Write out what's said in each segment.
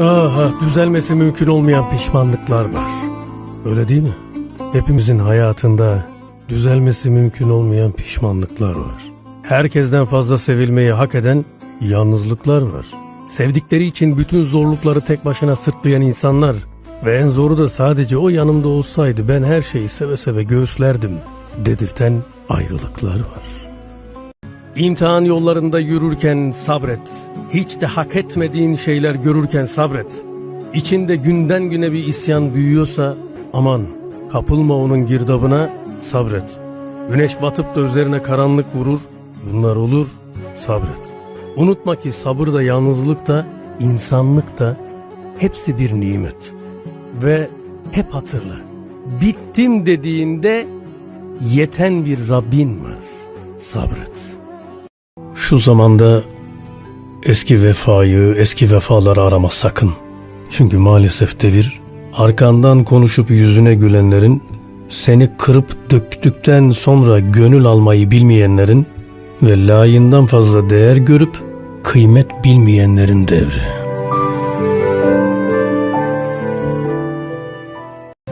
Aha düzelmesi mümkün olmayan pişmanlıklar var. Öyle değil mi? Hepimizin hayatında düzelmesi mümkün olmayan pişmanlıklar var. Herkesten fazla sevilmeyi hak eden yalnızlıklar var. Sevdikleri için bütün zorlukları tek başına sırtlayan insanlar ve en zoru da sadece o yanımda olsaydı ben her şeyi seve seve göğüslerdim dedirten ayrılıklar var. İmtihan yollarında yürürken sabret. Hiç de hak etmediğin şeyler görürken sabret. İçinde günden güne bir isyan büyüyorsa aman kapılma onun girdabına sabret. Güneş batıp da üzerine karanlık vurur. Bunlar olur sabret. Unutma ki sabır da yalnızlık da insanlık da hepsi bir nimet. Ve hep hatırla. Bittim dediğinde yeten bir Rabbin var. Sabret. Şu zamanda eski vefayı, eski vefaları arama sakın. Çünkü maalesef devir arkandan konuşup yüzüne gülenlerin, seni kırıp döktükten sonra gönül almayı bilmeyenlerin ve layığından fazla değer görüp kıymet bilmeyenlerin devri.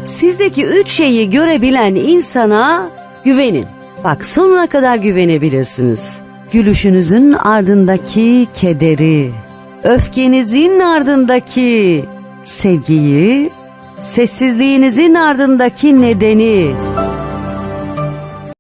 Sizdeki üç şeyi görebilen insana güvenin. Bak sonuna kadar güvenebilirsiniz. Gülüşünüzün ardındaki kederi, öfkenizin ardındaki sevgiyi, sessizliğinizin ardındaki nedeni,